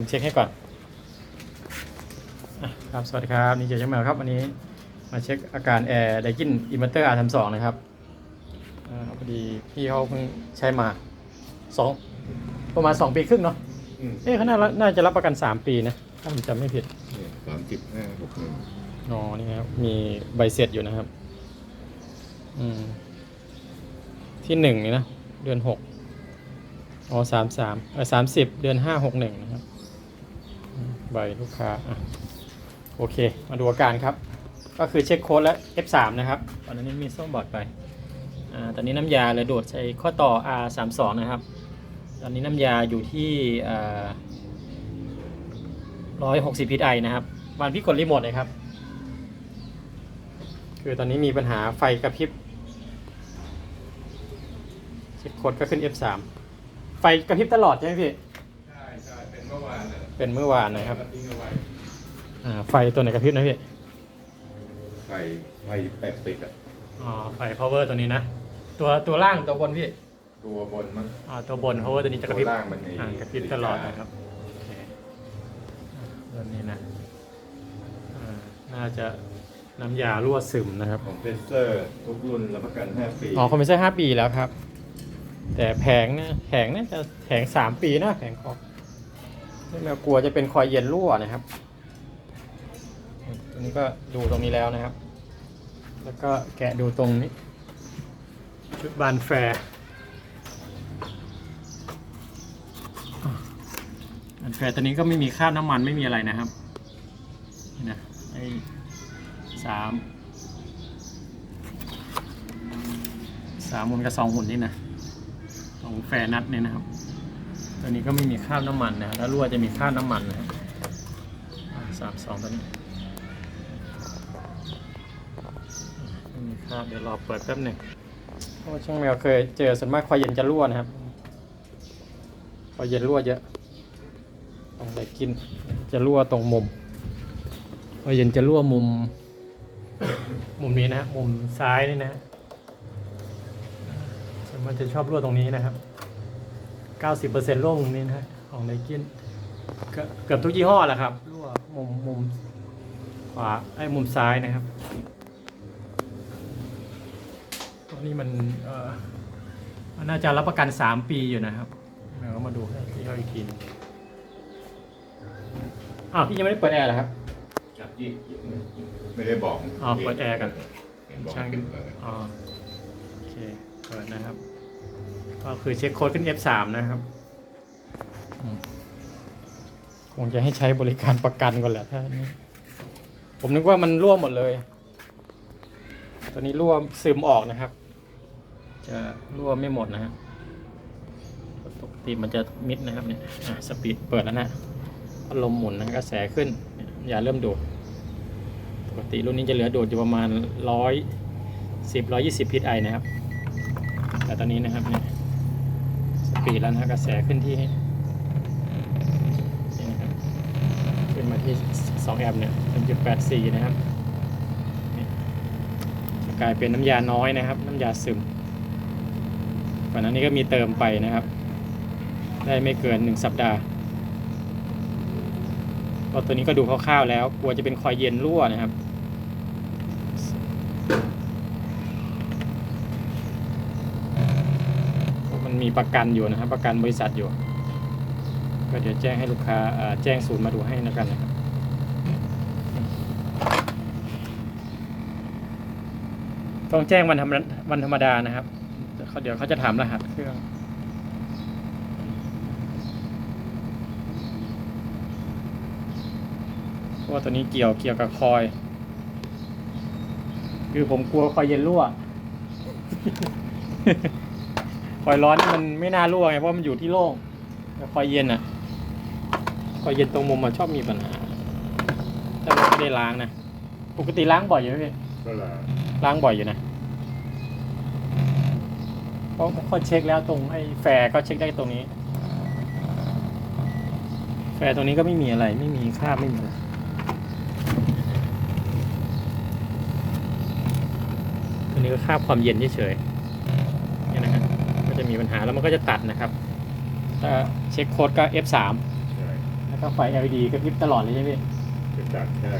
ผมเช็คให้ก่อนอะครับ สวัสดีครับ นี่เจอช่างแมวครับ วันนี้มาเช็คอาการแอร์ไดกินอินเวอร์เตอร์ R32 นะครับอ่าพอดีพี่เขาเพิ่งใช้มาสองประมาณ2ปีครึ่งเนาะอืมเอ๊ะเขาน่าน่าจะรับประกัน3ปีนะ ถ้าผมจำไม่ผิดสามสิบห้าหกหนึ่งอ๋อนี่ครับ มีใบเสร็จอยู่นะครับ อืม ที่หนึ่งนี่นะ เดือนหกอ๋อสามสามเออสามสิบเดือนห้าหกหนึ่งนะครับอืม ใบลูกค้าอะโอเค มาดูอาการครับ ก็คือเช็คโค้ดและ F3 นะครับตอนนี้มีส้มบอร์ดไปอ่าตอนนี้น้ำยาเลยโดดใช้ข้อต่อ R32 นะครับ ตอนนี้น้ำยาอยู่ที่ร้อยหกสิบพิไอนะครับวันพี่กดรีโมทเลยครับ คือตอนนี้มีปัญหาไฟกระพริบเช็คโค้ดก็ขึ้น F3 ไฟกระพริบตลอดใช่ไหมพี่ เป็นเมื่อวานนะครับแล้วทิ้งเอาไว้อ่า ไฟตัวไหนกระพริบนะพี่ ไฟไฟแปดสิบอะอ๋อ ไฟ power ตัวนี้นะ ตัวตัวล่างตัวบนพี่ ตัวบนมั้ง อ่า ตัวบน power ตัวนี้จะกระพริบตัวล่างมันมีอ่ากระพริบตลอดนะครับโอเคอ่าตัวนี้นะ อ่า น่าจะน้ำยารั่วซึมนะครับ ของเพรสเซอร์ ทุกรุ่นรับประกันห้าปีอ๋อคอมเพรสเซอร์ห้าปีแล้วครับ แต่แผงเนี่ยแผงเนี่ยจะแผงสามปีนะแผงคอไม่แมวกลัวจะเป็นคอยเย็นรั่วนะครับตัวนี้ก็ดูตรงนี้แล้วนะครับ แล้วก็แกะดูตรงนี้ชุดบานแฟร์อะบานแฟร์ตัวนี้ก็ไม่มีคราบน้ำมันไม่มีอะไรนะครับนี่นะไอ้สามสามหุ่นกับสองหุ่นนี่นะสองแฟร์นัดเนี่ยนะครับ ตัวนี้ก็ไม่มีคราบน้ำมันนะแล้วรั่วจะมีคราบน้ำมันนะครับสามสองตัวนี้ไม่มีคราบเดี๋ยวรอเปิดแป๊บหนึ่งเพราะช่างแมวเคยเจอส่วนมากควายเย็นจะรั่วนะครับควายเย็นรั่วเยอะตรงไหนกินจะรั่วตรงมุมควายเย็นจะรั่วมุม มุมนี้นะฮะมุมซ้ายนี่นะมันจะชอบรั่วตรงนี้นะครับ 90%รั่วมุมนี้นะฮะของไนกินเกือบเกือบทุกยี่ห้อแหละครับรั่วมุมมุมขวาไอ้มุมซ้ายนะครับตัวนี้มันเอ่อมันน่าจะรับประกัน 3 ปีอยู่นะครับเดี๋ยวเรามาดูให้ที่เขาอีกทีหนึงอ้าวพี่ยังไม่ได้เปิดแอร์เหรอครับจับยี่ไม่ได้บอกอ๋อเปิดแอร์กันบอกช่างเป็นเปิดอ๋อโอเคเปิดนะครับ ก็คือเช็คโค้ดขึ้น F3 นะครับคงจะให้ใช้บริการประกันก่อนแหละถ้านี้ผมนึกว่ามันรั่วหมดเลย ตอนนี้รั่วซึมออกนะครับ จะรั่วไม่หมดนะฮะปกติมันจะมิดนะครับเนี่ยสปีดเปิดแล้วนะพัดลมหมุนนะกระแสขึ้น อย่าเริ่มดูดปกติรุ่นนี้จะเหลือดูดอยู่ประมาณร้อยสิบร้อยยี่สิบพิษไอนะครับ แต่ตอนนี้นะครับเนี่ย ปีดแล้วนะกระแสขึ้นที่นี่นะครับขึ้นมาที่ 2 แอมป์เนี่ย1.84 นะครับนี่จะกลายเป็นน้ำยาน้อยนะครับ น้ำยาซึมก่อนหน้านี้ก็มีเติมไปนะครับ ได้ไม่เกิน 1 สัปดาห์พราะตัวนี้ก็ดูคร่าวๆแล้ว กลัวจะเป็นคอยเย็นรั่วนะครับ มันมี ประกันอยู่นะครับประกันบริษัทอยู่ ก็เดี๋ยวแจ้งให้ลูกค้าแจ้งศูนย์มาดูให้แล้วกันนะครับต้องแจ้งวันธรรมดาวันธรรมดานะครับเขาเดี๋ยวเขาจะถามรหัสเครื่องเพราะว่าตัวนี้เกี่ยวเกี่ยวกับคอย คือผมกลัวคอยเย็นรั่ว คอยร้อนนี่มันไม่น่ารั่วไงเพราะมันอยู่ที่โล่งแต่คอยเย็นอะ คอยเย็นตรงมุมมันชอบมีปัญหาแต่เราไม่ได้ล้างนะ ปกติล้างบ่อยอยู่ไหมพี่ก็ละล้างบ่อยอยู่นะเพราะเขาเช็คแล้วตรงไอ้แฟร์ก็เช็คได้ตรงนี้ แฟร์ตรงนี้ก็ไม่มีอะไร ไม่มีค่าบไม่มีอะไรตัวนี้ก็ค่าบความเย็นเฉยๆเนี่ยนะฮะก็ จะมีปัญหาแล้วมันก็จะตัดนะครับ ถ้าเช็คโค้ดก็ F3 ใช่แล้วแล้วก็ไฟ LED กระพริบตลอดเลยใช่ไหมพี่จะจัดใช่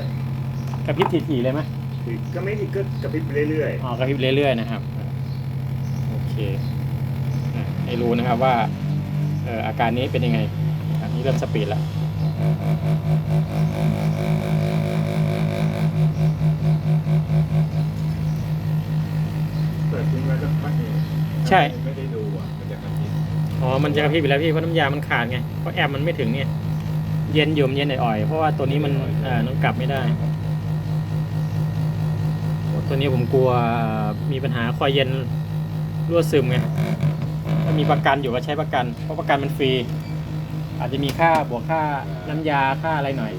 กระพริบถี่ๆเลยไหมคือก็ไม่ดีก็กระพริบไปเรื่อย อ๋อกระพริบเรื่อยๆนะครับ โอเคอะให้รู้นะครับว่าเอ่ออาการนี้เป็นยังไงอันนี้เริ่มสปีดแล้ว ๆ เปิดทิ้งไว้สักพักหนึงใช่ ไม่ได้ อ๋อ มันจะกระพริบไปแล้วพี่ เพราะน้ำยามันขาดไง เพราะแอมมันไม่ถึงเนี่ย เย็นอยู่มันเย็นอ่อยๆ เพราะว่าตัวนี้มันเอ่อน้องกลับไม่ได้ ตัวนี้ผมกลัวมีปัญหาคอยเย็นรั่วซึมไง ถ้ามีประกันอยู่ก็ใช้ประกัน เพราะประกันมันฟรี อาจจะมีค่าบวกค่าน้ำยาค่าอะไรหน่อย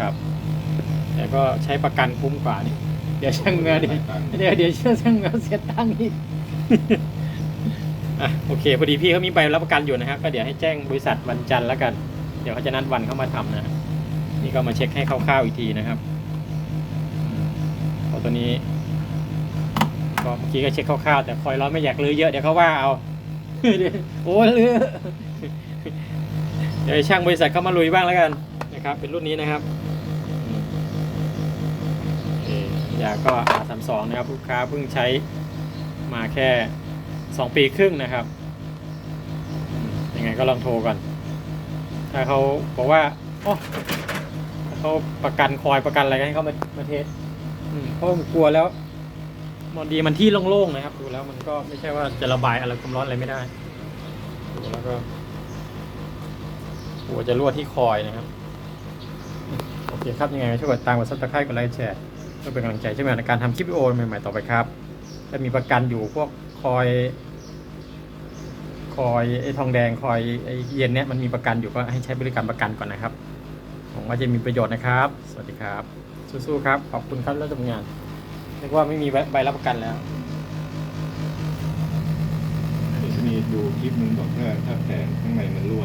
ครับ แต่ก็ใช้ประกันคุ้มกว่านี่ เดี๋ยวช่างเงาเดี๋ยวเดี๋ยวเดี๋ยวช่างเงาเสียตังค์อีก อะโอเคพอดีพี่เขามีใบรับประกันอยู่นะครับก็เดี๋ยวให้แจ้งบริษัทวันจันทร์แล้วกัน เดี๋ยวเขาจะนัดวันเข้ามาทำนะนี่ก็มาเช็คให้คร่าวๆอีกทีนะครับเพราตัวนี้ก็เมื่อกี้ก็เช็คคร่าวๆแต่คอยร้อนไม่อยากลือเยอะเดี๋ยวเขาว่าเอาโอ้ลือเดี๋ยวช่างบริษัทเข้ามาลุยบ้างแล้วกันนะครับ เป็นรุ่นนี้นะครับอืมโอเคยาก็อาสามสองนะครับลูกค้าเพิ่งใช้มาแค่ สองปีครึ่งนะครับยังไงก็ลองโทรก่อน ถ้าเขาบอกว่าโอ้เขาประกันคอยประกันอะไรก็ให้เขามามาเทสอืมเพราะผมกลัวแล้วมันดีมันที่โล่งๆนะครับ ดูแล้วมันก็ไม่ใช่ว่าจะระบายอะไรความร้อนอะไรไม่ได้ดูแล้วก็กลัวจะรั่วที่คอยนะครับโอเคครับยังไงช่วยกดตามกดซับสไครต์กดไลค์แชร์เพื่อเป็นกำลังใจใช่ไหมในการทำคลิปวิดีโอใหม่ๆต่อไปครับถ้ามีประกันอยู่พวก คอย คอยไอ้ทองแดงคอยไอ้เย็นเนี้ยมันมีประกันอยู่ก็ให้ใช้บริการประกันก่อนนะครับผมว่าจะมีประโยชน์นะครับ สวัสดีครับ สู้ๆครับ ขอบคุณครับแล้วทำงานนึกว่าไม่มีใบรับประกันแล้วเดี๋ยวจะมีดูคลิปนึงบอกว่าถ้าแผงข้างในมันรั่ว